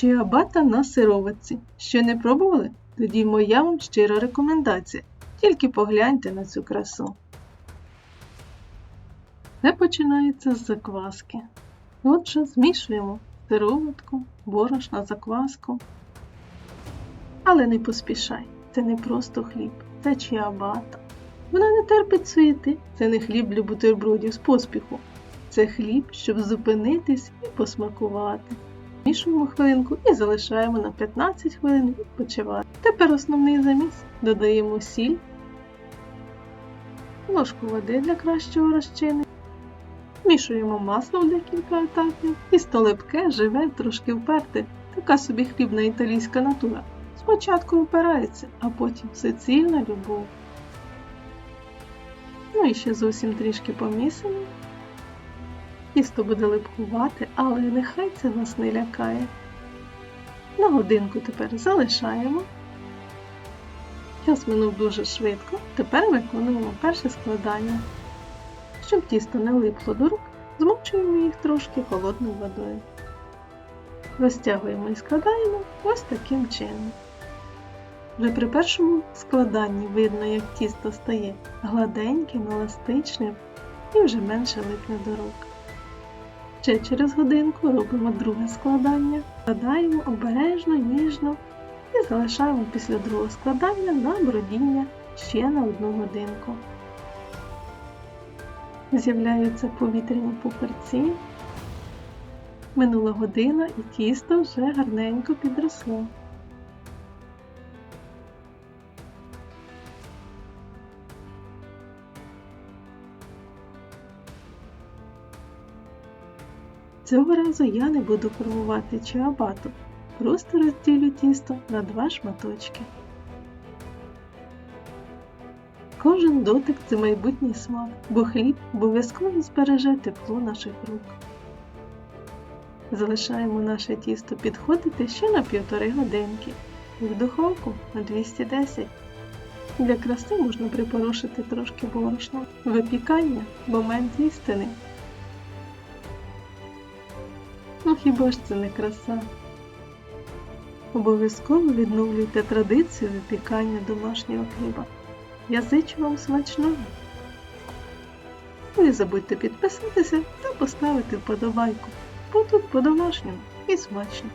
Чиабата на сироватці. Що не пробували? Тоді моя вам щира рекомендація. Тільки погляньте на цю красу. Все починається з закваски. Отже, змішуємо сироватку, борошна, закваску. Але не поспішай, це не просто хліб, це чиабата. Вона не терпить суєти, це не хліб для бутербродів з поспіху. Це хліб, щоб зупинитись і посмакувати. Змішуємо хвилинку і залишаємо на 15 хвилин відпочивати. Тепер основний заміс. Додаємо сіль, ложку води для кращого розчини. Змішуємо масло в декілька етапів. Тісто липке, живе, трошки вперте. Така собі хлібна італійська натура. Спочатку опирається, а потім суцільна любов. Ну і ще зовсім трішки помісимо. Тісто буде липкувати, але нехай це нас не лякає. На годинку тепер залишаємо. Час минув дуже швидко. Тепер виконуємо перше складання. Щоб тісто не липло до рук, змочуємо їх трошки холодною водою. Розтягуємо і складаємо ось таким чином. Вже при першому складанні видно, як тісто стає гладеньким, еластичним і вже менше липне до рук. Ще через годинку робимо друге складання, складаємо обережно, ніжно і залишаємо після другого складання на бродіння ще на одну годинку. З'являються повітряні пуперці. Минула година і тісто вже гарненько підросло. Цього разу я не буду формувати чиабату, просто розділю тісто на два шматочки. Кожен дотик це майбутній смак, бо хліб обов'язково збереже тепло наших рук. Залишаємо наше тісто підходити ще на півтори годинки і в духовку на 210. Для краси можна припорошити трошки борошна. Випікання момент істини. Ну хіба ж це не краса? Обов'язково відновлюйте традицію випікання домашнього хліба. Я зичу вам смачного. Не забудьте підписатися та поставити вподобайку, бо тут по-домашньому і смачно.